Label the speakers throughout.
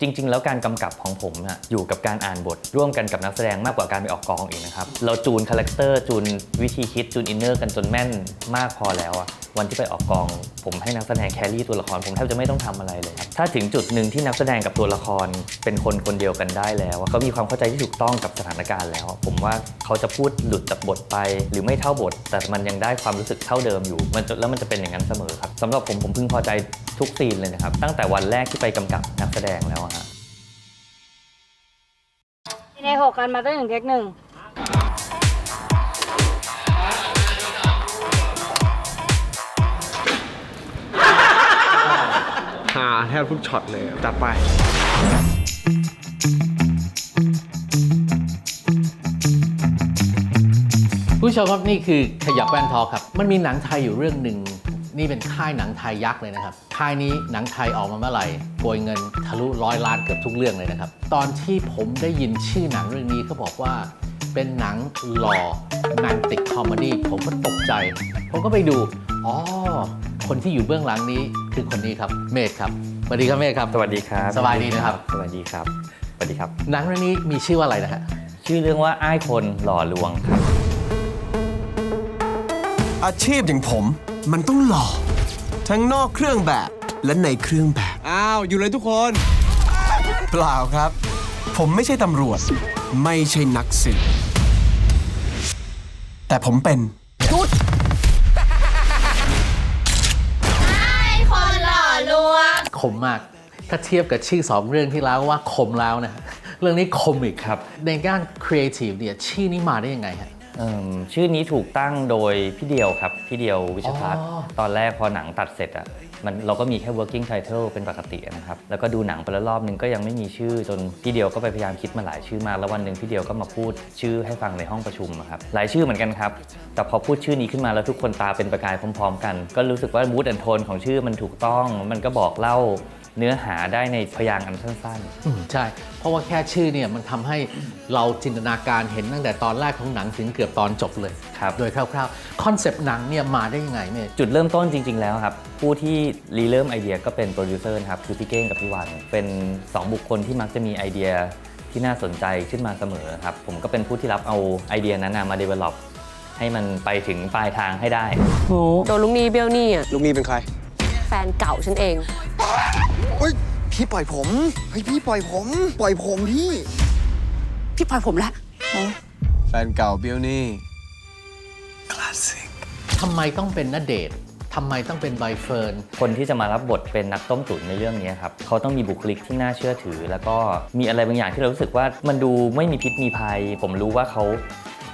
Speaker 1: จริง ๆ แล้วการกำกับของผมอะอยู่กับการอ่านบท ร่วมกันกับนักแสดงมากกว่าการไปออกกองอีกนะครับเราจูนคาแรคเตอร์จูนวิธีคิดจูนอินเนอร์กันจนแม่นมากพอแล้วอะวันที่ไปออกกอง ผมให้นักแสดงแครี่ตัวละครผมแทบจะไม่ต้องทำอะไรเลยครับถ้าถึงจุดหนึ่งที่นักแสดงกับตัวละครเป็นคนคนเดียวกันได้แล้วเขามีความเข้าใจที่ถูกต้องกับสถานการณ์แล้ว ผมว่าเขาจะพูดหลุดจากบทไป หรือไม่เท่าบท แต่มันยังได้ความรู้สึกเท่าเดิมอยู่มันจะแล้วมันจะเป็นอย่างนั้นเสมอครับสำหรับผมผมพึงพอใจทุกซีนเลยนะครับตั้งแต่วันแรกที่ไปกำกับนักแสดงแล้ว อะฮะ
Speaker 2: ในหกกันมาตั้งหนึ่งเทคหนึ่ง
Speaker 3: หาแทบทุกช็อตเลยจัดไป
Speaker 4: ผู้ชมครับนี่คือขยับแว่นทอครับ มันมีหนังไทยอยู่เรื่องหนึ่ง นี่เป็นค่ายหนังไทยยักษ์เลยนะครับ ค่ายนี้หนังไทยออกมาเมื่อไหร่โกยเงินทะลุร้อยล้านเกือบทุกเรื่องเลยนะครับ ตอนที่ผมได้ยินชื่อหนังเรื่องนี้เขาบอกว่าเป็นหนังหล่อแมนติกคอมเมดี้ผมก็ตกใจ ผมก็ไปดู อ๋อ คนที่อยู่เบื้องหลังนี้คือคนนี้ครับ เมธครับ สวัสดีครับเมธครับ
Speaker 1: สวัสดีครับ
Speaker 4: สบายดีนะครับ
Speaker 1: สวัสดีครับ สวัสดีครับ
Speaker 4: หนังเรื่องนี้มีชื่อว่าอะไรนะฮะ
Speaker 1: ชื่อเรื่องว่าอ้ายคนหล่อลวงครับ
Speaker 5: อาชีพอย่างผม มันต้องหล่อ ทั้งนอกเครื่องแบบและในเครื่องแบบ
Speaker 3: อ้าว อยู่เลยทุกคน
Speaker 5: เปล่าครับ ผมไม่ใช่ตำรวจ ไม่ใช่นักสืบแต่ผมเป็น
Speaker 4: คมมาก ถ้าเทียบกับชื่อสองเรื่องที่แล้วว่าคมแล้วนะ เรื่องนี้คมอีก
Speaker 1: ครับ
Speaker 4: ในด้านครีเอทีฟเนี่ยชื่อนี้มาได้ยังไงฮะ
Speaker 1: เอิ่มชื่อนี้ถูกตั้งโดยพี่เดียวครับ พี่เดียววิชพัฒน์
Speaker 4: อ๋อ
Speaker 1: ตอนแรกพอหนังตัดเสร็จอะมันเราก็มีแค่ working title เป็นปกตินะครับ แล้วก็ดูหนังไปแล้วรอบนึงก็ยังไม่มีชื่อจนพี่เดียวก็ไปพยายามคิดมาหลายชื่อมากแล้ววันหนึ่งพี่เดียวก็มาพูดชื่อให้ฟังในห้องประชุมอะครับหลายชื่อเหมือนกันครับ แต่พอพูดชื่อนี้ขึ้นมาแล้วทุกคนตาเป็นประกายพร้อม ๆ กัน ก็รู้สึกว่า mood and tone ของชื่อมันถูกต้อง มันก็บอกเล่า เนื้อหาได้ในพยางค์อันสั้น
Speaker 4: อืมใช่ เพราะว่าแค่ชื่อเนี่ยมันทำให้เราจินตนาการเห็นตั้งแต่ตอนแรกของหนังถึงเกือบตอนจบเลย
Speaker 1: ครับ
Speaker 4: โดยคร่าวๆ คอนเซปต์หนังเนี่ยมาได้ยังไงเมธ
Speaker 1: จุดเริ่มต้นจริง ๆ แล้วครับ ผู้ที่รีเริ่มไอเดียก็เป็นโปรดิวเซอร์นะครับคือพี่เก้งกับพี่วัน เป็น 2 บุคคลที่มักจะมีไอเดียที่น่าสนใจขึ้นมาเสมอครับ ผมก็เป็นผู้ที่รับเอาไอเดียนั้นนะมา develop ให้มันไปถึงปลายทางให้ได้
Speaker 6: โหโดนลุงนี่เบี้ยวหนี่อะ
Speaker 3: ลูกนี้เป็นใคร
Speaker 6: แฟนเก่าฉันเอง
Speaker 7: เฮ้ยพี่ปล่อยผมเฮ้ยพี่ปล่อยผม ปล่อยผมพี่
Speaker 6: พี่ปล่อยผมละ
Speaker 5: แฟนเก่าเบลนี่
Speaker 4: ทำไมต้องเป็นนเดชน์ทำไมต้องเป็นใบเฟิร์น
Speaker 1: คนที่จะมารับบทเป็นนักต้มตุ๋นในเรื่องนี้ครับ เขาต้องมีบุคลิกที่น่าเชื่อถือ แล้วก็มีอะไรบางอย่างที่เรารู้สึกว่ามันดูไม่มีพิษมีภัย ผมรู้ว่าเขา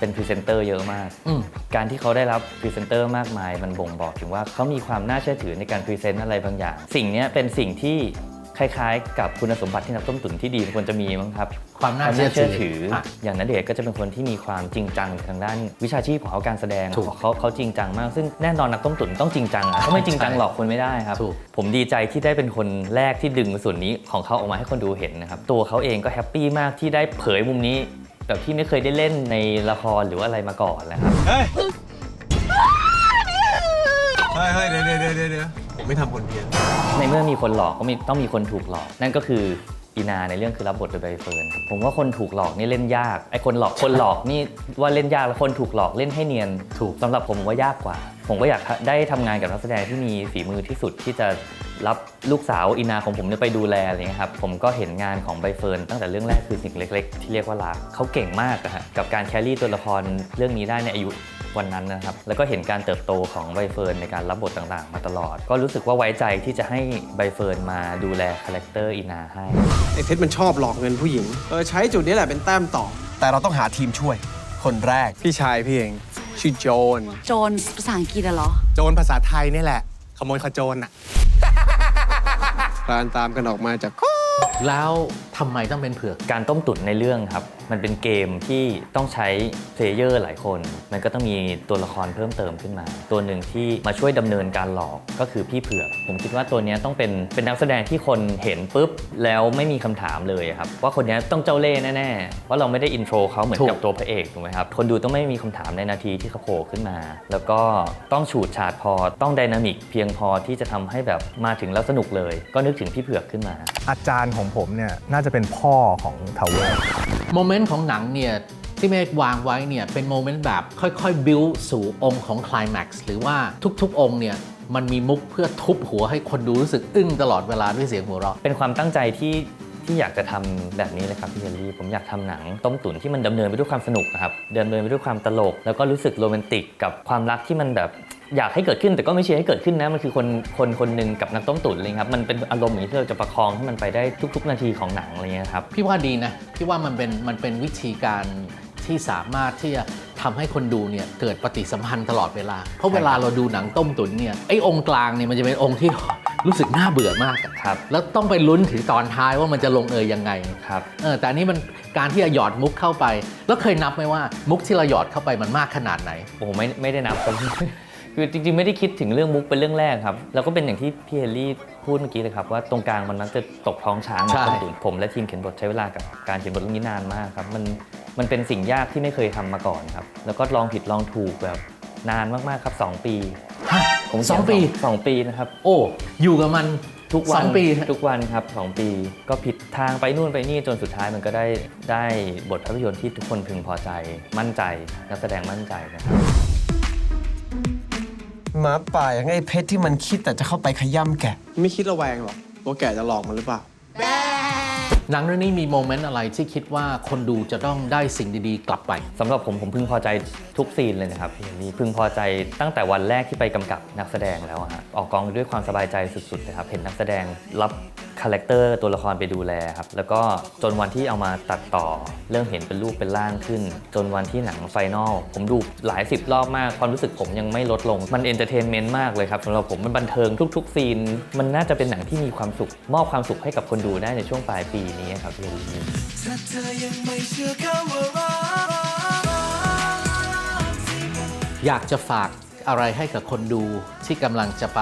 Speaker 1: เป็นพรีเซนเตอร์เยอะมาก
Speaker 4: อืม
Speaker 1: การที่เขาได้รับพรีเซนเตอร์มากมาย มันบ่งบอกถึงว่าเขามีความน่าเชื่อถือในการพรีเซนต์อะไรบางอย่าง สิ่งเนี้ยเป็นสิ่งที่คล้ายๆ กับคุณสมบัติที่นักต้มตุ๋นที่ดีควรจะมีมั้งครับ
Speaker 4: ความน่าเชื่อถือ
Speaker 1: ถือ
Speaker 4: อะ
Speaker 1: อย่างนัเดชน์ก็จะเป็นคนที่มีความจริงจังทางด้านวิชาชีพของเขาการแสดง
Speaker 4: ถูก
Speaker 1: เขาเขาจริงจังมาก ซึ่งแน่นอนนักต้มตุ๋นต้องจริงจังอะเขาไม่จริงจังหลอกคนไม่ได้ครับ
Speaker 4: ถูก
Speaker 1: ผมดีใจที่ได้เป็นคนแรกที่ดึงส่วนนี้ของเขาออกมาให้คนดูเห็นนะครับ ตัวเขาเองก็แฮปปี้มากที่ได้เผยมุมนี้ แบบที่ไม่เคยได้เล่นในละครหรือว่าอะไรมาก่อนนะครับ
Speaker 3: เฮ้ย เฮ้ยเฮ้ยเดี๋ยวเดี๋ยวเดี๋ยวเดี๋ยวผมไม่ทำคนเพี้ยน
Speaker 1: ในเมื่อมีคนหลอกก็มีต้องมีคนถูกหลอก นั่นก็คืออีนาในเรื่องคือรับบทโดยใบเฟิร์นผมว่าคนถูกหลอกนี่เล่นยากไอ้คนหลอกคนหลอกนี่ว่าเล่นยากแล้วคนถูกหลอกเล่นให้เนียน
Speaker 4: ถูก
Speaker 1: สำหรับผมว่ายากกว่า ผมก็อยากได้ทำงานกับนักแสดงที่มีฝีมือที่สุดที่จะ รับลูกสาวอีนาของผมเนี่ยไปดูแลอะไรเงี้ยครับผมก็เห็นงานของใบเฟิร์นตั้งแต่เรื่องแรกคือสิ่งเล็ก ๆ ที่เรียกว่ารักเขาเก่งมากอะฮะกับการแครี่ตัวละครเรื่องนี้ได้ในอายุวันนั้นนะครับ แล้วก็เห็นการเติบโตของใบเฟิร์นในการรับบทต่างๆ มาตลอด ก็รู้สึกว่าไว้ใจที่จะให้ใบเฟิร์นมาดูแลคาแรคเตอร์อีนาให้
Speaker 3: ไอ้เพชรมันชอบหลอกเงินผู้หญิงเออใช้จุดนี้แหละเป็นแต้มต่อ
Speaker 5: แต่เราต้องหาทีมช่วย คนแรก
Speaker 3: พี่ชายพี่เองชื่อโจน
Speaker 6: โจรภาษาอังกฤษอะเหรอ
Speaker 3: โจนภาษาไทยนี่แหละ ขโมยขโจรน่ะ การตามกันออกมาจาก
Speaker 4: แล้วทำไมต้องเป็นเผือก
Speaker 1: การต้มตุ๋นในเรื่องครับ มันเป็นเกมที่ต้องใช้เพลเยอร์หลายคน มันก็ต้องมีตัวละครเพิ่มเติมขึ้นมา ตัวหนึ่งที่มาช่วยดำเนินการหลอกก็คือพี่เผือก ผมคิดว่าตัวเนี้ยต้องเป็นเป็นนักแสดงที่คนเห็นปุ๊บ แล้วไม่มีคำถามเลยครับ ว่าคนเนี้ยต้องเจ้าเล่ห์แน่ๆว่าะเราไม่ได้อินโทรเขาเหมือน
Speaker 4: ถูก
Speaker 1: กับตัวพระเอกถูกไหมครับคนดูต้องไม่มีคำถามในนาทีที่เขาโผล่ขึ้นมา แล้วก็ต้องฉูดฉาดพอต้องไดนามิกเพียงพอที่จะทำให้แบบมาถึงแล้วสนุกเลย ก็นึกถึงพี่เผือกขึ้นมา
Speaker 8: อาจารย์การของผมเนี่ยน่าจะเป็นพ่อของทาวเวอร์
Speaker 4: โมเมนต์ของหนังเนี่ยที่เมฆวางไว้เนี่ยเป็นโมเมนต์แบบค่อยๆ บิวสู่องค์ของคลายแม็กซ์หรือว่าทุกๆ องค์เนี่ยมันมีมุกเพื่อทุบหัวให้คนดูรู้สึกอึ้งตลอดเวลาด้วยเสียงหัวเราะ
Speaker 1: เป็นความตั้งใจที่ที่อยากจะทำแบบนี้เลยครับพี่เฮนรี่ผมอยากทำหนังต้มตุ๋นที่มันดำเนินไปด้วยความสนุกนะครับดำเนินไปด้วยความตลก แล้วก็รู้สึกโรแมนติกกับความรักที่มันแบบ อยากให้เกิดขึ้นแต่ก็ไม่เชียร์ให้เกิดขึ้นนะมันคือคนคนคนหนึ่งกับนักต้มตุ๋นเลยครับมันเป็นอารมณ์อย่างนี้ที่เราจะประคองให้มันไปได้ทุก ๆ นาทีของหนังอะไรเงี้ยครับ
Speaker 4: พี่ว่าดีนะพี่ว่ามันเป็นมันเป็นวิธีการที่สามารถที่จะทำให้คนดูเนี่ยเกิดปฏิสัมพันธ์ตลอดเวลา เพราะเวลาเราดูหนังต้มตุ๋นเนี่ยไอ้องค์กลางเนี่ยมันจะเป็นองค์ที่รู้สึกน่าเบื่อมากอะ
Speaker 1: ครับ
Speaker 4: แล้วต้องไปลุ้นถึงตอนท้ายว่ามันจะลงเอยยังไง
Speaker 1: ครับ
Speaker 4: เออแต่อันนี้มันการที่จะหยอดมุกเข้าไป แล้วเคยนับไหมว่ามุกที่เราหยอดเข้าไปมันมากขนาดไหน
Speaker 1: โอ้โหไม่ไม่ได้นับครับ คือจริงๆ ไม่ได้คิดถึงเรื่องมุกเป็นเรื่องแรกครับ แล้วก็เป็นอย่างที่พี่เฮนรี่พูดเมื่อกี้เลยครับ ว่าตรงกลางมันมักจะตกท้องช้าง
Speaker 4: ใช่
Speaker 1: ต้นตุ๋นผมและทีมเขียนบทใช้เวลากับการเขียนบทเรื่องนี้นานมากครับ มันมันเป็นสิ่งยากที่ไม่เคยทำมาก่อนครับ แล้วก็ลองผิดลองถูกแบบนานมากๆครับ 2 ปีผมเขียน
Speaker 4: สองปี
Speaker 1: สองปีนะครับ
Speaker 4: โอ้ อยู่กับมัน
Speaker 1: ทุกวั
Speaker 4: ส
Speaker 1: น
Speaker 4: องปี
Speaker 1: ทุกวันครับสองปี ก็ผิดทางไปนู่นไปนี่จนสุดท้ายมันก็ได้ได้บทภาพยนตร์ที่ทุกคนพึงพอใจมั่นใจนักแสดงมั่นใจนะครับ
Speaker 5: หมาป่าอย่างไอ้เพชรที่มันคิดแต่จะเข้าไปขย่ำแกะ
Speaker 3: ไม่คิดระแวงหรอกว่าแกจะหลอกมันหรือเปล่า
Speaker 4: หนังเรื่องนี้มีโมเมนต์อะไรที่คิดว่าคนดูจะต้องได้สิ่งดีๆ กลับไป
Speaker 1: สำหรับผมผมพึงพอใจทุกซีนเลยนะครับพี่เฮนรี่พึงพอใจตั้งแต่วันแรกที่ไปกำกับนักแสดงแล้วอะฮะออกกองด้วยความสบายใจสุดๆเลยครับเห็นนักแสดงรับคาแรคเตอร์ตัวละครไปดูแลครับ แล้วก็จนวันที่เอามาตัดต่อ เริ่มเห็นเป็นรูปเป็นร่างขึ้น จนวันที่หนังไฟนอลผมดูหลายสิบรอบมาก ความรู้สึกผมยังไม่ลดลง มันเอนเตอร์เทนเมนต์มากเลยครับสำหรับผมมันบันเทิงทุก ๆ ซีน มันน่าจะเป็นหนังที่มีความสุข มอบความสุขให้กับคนดูได้ในช่วงปลายปีนี้ครับพี่เฮนรี่
Speaker 4: อยากจะฝากอะไรให้กับคนดูที่กำลังจะไป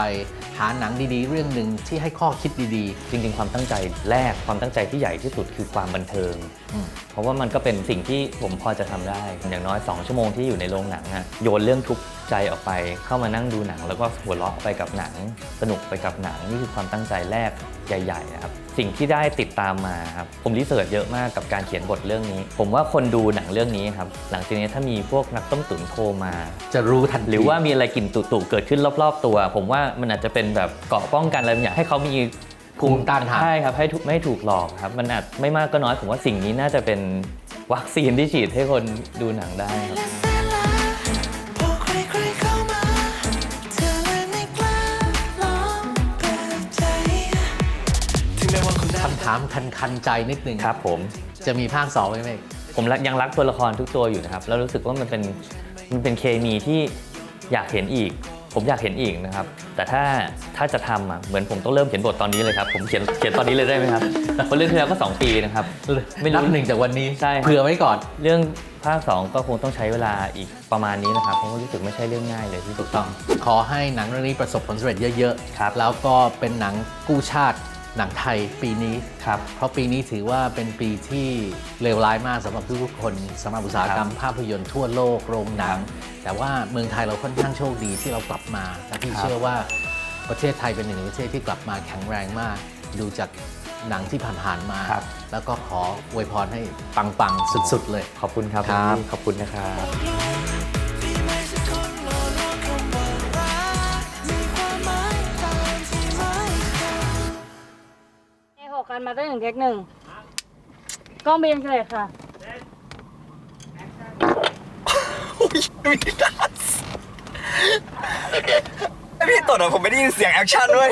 Speaker 4: หาหนังดีๆ เรื่องหนึ่งที่ให้ข้อคิดดี
Speaker 1: จริงๆ ความตั้งใจแรกความตั้งใจที่ใหญ่ที่สุดคือความบันเทิง
Speaker 4: อืม
Speaker 1: เพราะว่ามันก็เป็นสิ่งที่ผมพอจะทำได้ อย่างน้อย 2 ชั่วโมงที่อยู่ในโรงหนังอะโยนเรื่องทุกข์ใจออกไป เข้ามานั่งดูหนัง แล้วก็หัวเราะไปกับหนัง สนุกไปกับหนัง นี่คือความตั้งใจแรกใหญ่ๆนะครับ สิ่งที่ได้ติดตามมาครับ ผมรีเสิร์ชเยอะมากกับการเขียนบทเรื่องนี้ ผมว่าคนดูหนังเรื่องนี้ครับ หลังจากนี้ถ้ามีพวกนักต้มตุ๋นโทรมา
Speaker 4: ๆจะรู้ทันที
Speaker 1: หรือว่ามีอะไรกลิ่นตุ่ๆเกิดขึ้นรอบ ๆ ตัว ผมว่ามันอาจจะเป็นแบบเกราะป้องกันอะไรบางอย่างให้เขามี
Speaker 4: ภูมิต้านทาน
Speaker 1: ใช่ครับให้ถูกไม่ให้ถูกหลอกครับมันอาจไม่มากก็น้อยผมว่าสิ่งนี้น่าจะเป็นวัคซีนที่ฉีดให้คนดูหนังได้ครับ
Speaker 9: พอใครๆเข้ามาเธอเลยไม่กล้าลองเปิดใจ
Speaker 4: คำถามคันๆใจนิดนึง
Speaker 1: ครับ ผม
Speaker 4: จะมีภาคสองไหมเมฆ
Speaker 1: ผมรักยังรักตัวละครทุกตัวอยู่นะครับ แล้วรู้สึกว่ามันเป็นมันเป็นเคมีที่อยากเห็นอีก ผมอยากเห็นอีกนะครับ แต่ถ้าถ้าจะทำอะเหมือนผมต้องเริ่มเขียนบทตอนนี้เลยครับ ผมเขียนเขียนตอนนี้เลยได้ไหมครับเพราะเรื่องที่แล้วก็ 2 ปีนะครับ ไม่รู้
Speaker 4: นับหนึ่งจากวันนี้
Speaker 1: ใช่
Speaker 4: เผื่อไว้ก่อน
Speaker 1: เรื่องภาค 2 ก็คงต้องใช้เวลาอีกประมาณนี้นะครับ เพราะว่ารู้สึกไม่ใช่เรื่องง่ายเลยที่ถูกต้อง
Speaker 4: ขอให้หนังเรื่องนี้ประสบผลสำเร็จเยอะ
Speaker 1: ครับ
Speaker 4: แล้วก็เป็นหนังกู้ชาติ หนังไทยปีนี้
Speaker 1: ครับ
Speaker 4: เพราะปีนี้ถือว่าเป็นปีที่เลวร้ายมากสำหรับทุกๆคนสำหรับอุตสาหกรรมภาพยนตร์ทั่วโลกโรงหนัง แต่ว่าเมืองไทยเราค่อนข้างโชคดีที่เรากลับมาและพี่
Speaker 1: ครับ
Speaker 4: เชื่อว่าประเทศไทยเป็นหนึ่งในประเทศที่กลับมาแข็งแรงมาก ดูจากหนังที่ผ่านๆมา แล้วก็ขออวยพรให้ปังๆ สุดๆเลย
Speaker 1: ขอบคุณครับ
Speaker 4: ครับ
Speaker 1: ขอบคุณนะครับ
Speaker 2: กันมาตั้งถึงเทคหนึ่งกล้องเบียนเลยค่ะ
Speaker 7: พี่ตดอะผมไม่ได้ยินเสียงแอคชั่นด้วย